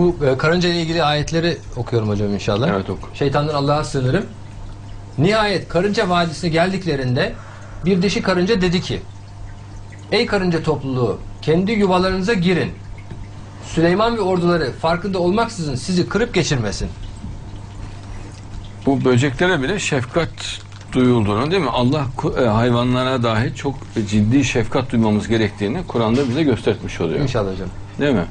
Bu e, karınca ile ilgili ayetleri okuyorum hocam inşallah. Evet, oku. Şeytandan Allah'a sığınırım. Nihayet karınca vadisine geldiklerinde bir dişi karınca dedi ki Ey karınca topluluğu kendi yuvalarınıza girin. Süleyman ve orduları farkında olmaksızın sizi kırıp geçirmesin. Bu böceklere bile şefkat duyulduğunu değil mi? Allah e, hayvanlara dahi çok ciddi şefkat duymamız gerektiğini Kur'an'da bize göstermiş oluyor. İnşallah hocam. Değil mi?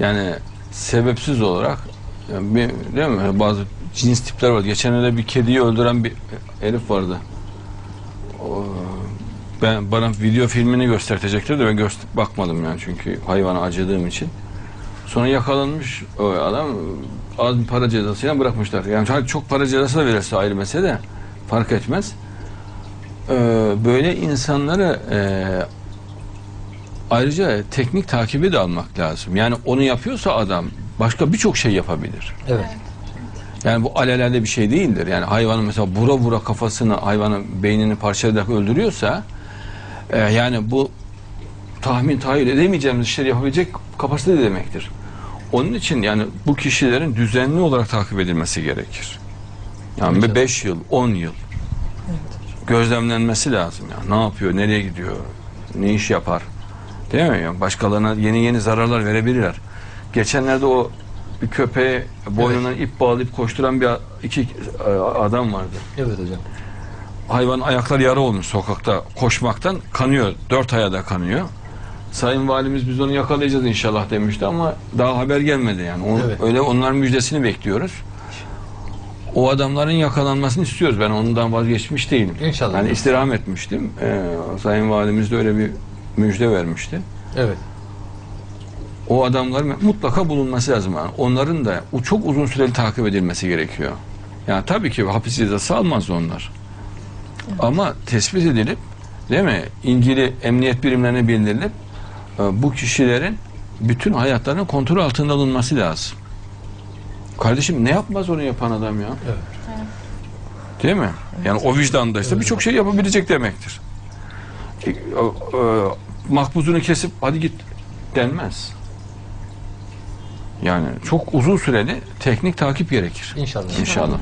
Yani sebepsiz olarak yani bir, değil mi? Bazı cins tipler var. Geçen öyle bir kediyi öldüren bir herif vardı. O, ben bana video filmini göstertecekti de ben göster bakmadım yani çünkü hayvana acıdığım için. Sonra yakalanmış o adam az bir para cezasıyla bırakmışlar. Yani hadi çok para cezası da verirse ayrı mesele de fark etmez. Ee, böyle insanları e, Ayrıca teknik takibi de almak lazım. Yani onu yapıyorsa adam başka birçok şey yapabilir. Evet. Yani bu alelade bir şey değildir. Yani hayvanın mesela vura vura kafasını, hayvanın beynini parçalayarak öldürüyorsa e, yani bu tahmin, tahayyül edemeyeceğimiz işleri yapabilecek kapasite demektir. Onun için yani bu kişilerin düzenli olarak takip edilmesi gerekir. Yani 5 yıl, 10 yıl gözlemlenmesi lazım. Yani. Ne yapıyor, nereye gidiyor, ne iş yapar. Değil mi? Yani başkalarına yeni yeni zararlar verebilirler. Geçenlerde o bir köpeğe boynundan ip bağlayıp koşturan bir iki e, adam vardı. Evet hocam. Hayvan ayakları yara olmuş sokakta koşmaktan kanıyor. Dört ayağı da kanıyor. Sayın Valimiz biz onu yakalayacağız inşallah demişti ama daha haber gelmedi yani. Onu- Evet. Öyle onların müjdesini bekliyoruz. O adamların yakalanmasını istiyoruz. Ben ondan vazgeçmiş değilim. İnşallah. Yani istirham etmiştim. Ee, Sayın Valimiz de öyle bir müjde vermişti. Evet. O adamların mutlaka bulunması lazım. Yani onların da çok uzun süreli takip edilmesi gerekiyor. Yani tabii ki hapis cezası almaz onlar. Ama tespit edilip değil mi? İlgili emniyet birimlerine bildirilip e, bu kişilerin bütün hayatlarının kontrol altında alınması lazım. Kardeşim ne yapmaz onu yapan adam ya? Evet. Değil mi? Yani o vicdandaysa birçok şey yapabilecek demektir. E, e, makbuzunu kesip hadi git denmez. Yani çok uzun süreli teknik takip gerekir. İnşallah. İnşallah.